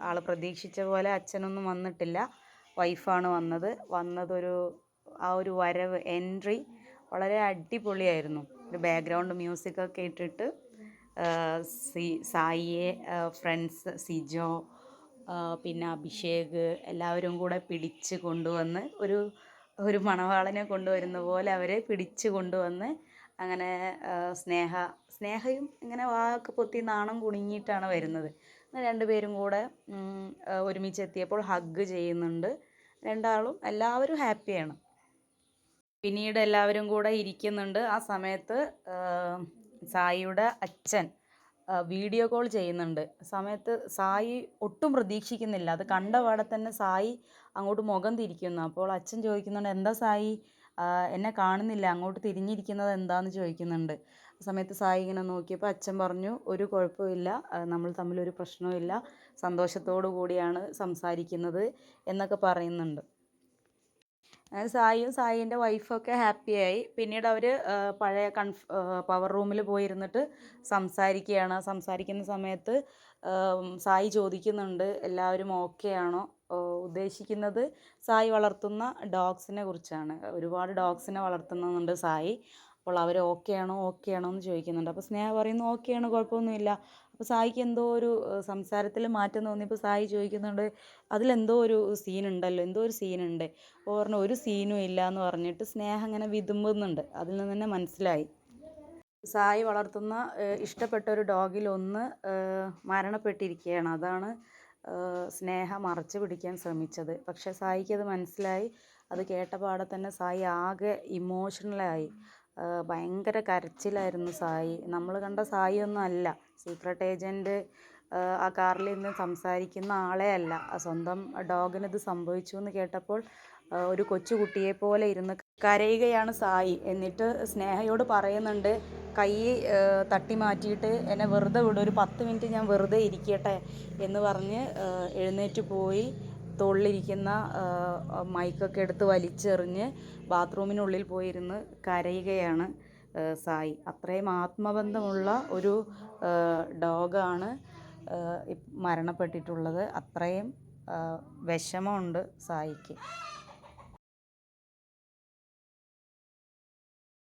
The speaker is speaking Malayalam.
ആൾ പ്രതീക്ഷിച്ച പോലെ അച്ഛനൊന്നും വന്നിട്ടില്ല. വൈഫാണ് വന്നത്. വന്നതൊരു ആ ഒരു വരവ് എൻട്രി വളരെ അടിപൊളിയായിരുന്നു. ഒരു ബാക്ക്ഗ്രൗണ്ട് മ്യൂസിക് ഒക്കെ ഇട്ടിട്ട് സി സായിയെ ഫ്രണ്ട്സ് സിജോ പിന്നെ അഭിഷേക് എല്ലാവരും കൂടെ പിടിച്ച് കൊണ്ടുവന്ന് ഒരു ഒരു മണവാളനെ കൊണ്ടുവരുന്ന പോലെ അവരെ പിടിച്ച് കൊണ്ടുവന്ന് അങ്ങനെ സ്നേഹ സ്നേഹയും ഇങ്ങനെ വാക്ക് പൊത്തി നാണം കുണുങ്ങിയിട്ടാണ് വരുന്നത്. രണ്ടുപേരും കൂടെ ഒരുമിച്ച് എത്തിയപ്പോൾ ഹഗ് ചെയ്യുന്നുണ്ട്. രണ്ടാളും എല്ലാവരും ഹാപ്പിയാണ്. പിന്നീട് എല്ലാവരും കൂടെ ഇരിക്കുന്നുണ്ട്. ആ സമയത്ത് സായിയുടെ അച്ഛൻ വീഡിയോ കോൾ ചെയ്യുന്നുണ്ട്. സമയത്ത് സായി ഒട്ടും പ്രതീക്ഷിക്കുന്നില്ല. അത് കണ്ട പാടെ തന്നെ സായി അങ്ങോട്ട് മുഖം തിരിക്കുന്നു. അപ്പോൾ അച്ഛൻ ചോദിക്കുന്നുണ്ട് എന്താ സായി? എന്നെ കാണുന്നില്ല. അങ്ങോട്ട് തിരിഞ്ഞിരിക്കുന്നത് എന്താണെന്ന് ചോദിക്കുന്നുണ്ട്. ആ സമയത്ത് സായി ഇങ്ങനെ നോക്കിയപ്പോൾ അച്ഛൻ പറഞ്ഞു ഒരു കുഴപ്പമില്ല നമ്മൾ തമ്മിൽ ഒരു പ്രശ്നവുമില്ല സന്തോഷത്തോടു കൂടിയാണ് സംസാരിക്കുന്നത് എന്നൊക്കെ പറയുന്നുണ്ട്. സായിയും സായിന്റെ വൈഫൊക്കെ ഹാപ്പിയായി പിന്നീട് അവർ പഴയ കൺഫ് പവർ റൂമിൽ പോയിരുന്നിട്ട് സംസാരിക്കുകയാണ്. സംസാരിക്കുന്ന സമയത്ത് സായി ചോദിക്കുന്നുണ്ട് എല്ലാവരും ഓക്കെ ആണോ? ഉദ്ദേശിക്കുന്നത് സായി വളർത്തുന്ന ഡോഗ്സിനെ കുറിച്ചാണ്. ഒരുപാട് ഡോഗ്സിനെ വളർത്തുന്നുണ്ട് സായി. അപ്പോൾ അവർ ഓക്കെ ആണോ ഓക്കെ ആണോ എന്ന് ചോദിക്കുന്നുണ്ട്. അപ്പോൾ സ്നേഹ പറയുന്നു ആണ് കുഴപ്പമൊന്നുമില്ല. അപ്പോൾ സായിക്ക് എന്തോ ഒരു സംസാരത്തിൽ മാറ്റം തോന്നിയപ്പോൾ സായി ചോദിക്കുന്നുണ്ട് അതിലെന്തോ ഒരു സീനുണ്ടല്ലോ എന്തോ ഒരു സീനുണ്ട്. അപ്പോൾ പറഞ്ഞു ഒരു സീനും ഇല്ല എന്ന് പറഞ്ഞിട്ട് സ്നേഹം അങ്ങനെ വിതുമ്പുന്നുണ്ട്. അതിൽ നിന്ന് തന്നെ മനസ്സിലായി. സായി വളർത്തുന്ന ഇഷ്ടപ്പെട്ട ഒരു ഡോഗിൽ ഒന്ന് മരണപ്പെട്ടിരിക്കുകയാണ്. അതാണ് സ്നേഹ മറച്ചു പിടിക്കാൻ ശ്രമിച്ചത്. പക്ഷേ സായിക്ക് അത് മനസ്സിലായി. അത് കേട്ട പാടെ തന്നെ സായി ആകെ ഇമോഷണലായി ഭയങ്കര കരച്ചിലായിരുന്നു സായി. നമ്മൾ കണ്ട സായി ഒന്നും അല്ല. സീക്രട്ട് ഏജന്റ് ആ കാറിൽ നിന്ന് സംസാരിക്കുന്ന ആളെ അല്ല. സ്വന്തം ഡോഗിന് ഇത് സംഭവിച്ചു എന്ന് കേട്ടപ്പോൾ ഒരു കൊച്ചുകുട്ടിയെ പോലെ ഇരുന്ന് കരയുകയാണ് സായി. എന്നിട്ട് സ്നേഹയോട് പറയുന്നുണ്ട് കൈ തട്ടി മാറ്റിയിട്ട് എന്നെ വെറുതെ വിടും. ഒരു പത്ത് മിനിറ്റ് ഞാൻ വെറുതെ ഇരിക്കട്ടെ എന്ന് പറഞ്ഞ് എഴുന്നേറ്റ് പോയി. തോളിലിരിക്കുന്ന മൈക്കൊക്കെ എടുത്ത് വലിച്ചെറിഞ്ഞ് ബാത്റൂമിനുള്ളിൽ പോയിരുന്ന് കരയുകയാണ് സായി. അത്രയും ആത്മബന്ധമുള്ള ഒരു ഡോഗാണ് മരണപ്പെട്ടിട്ടുള്ളത്. അത്രയും വിഷമമുണ്ട് സായിക്ക്.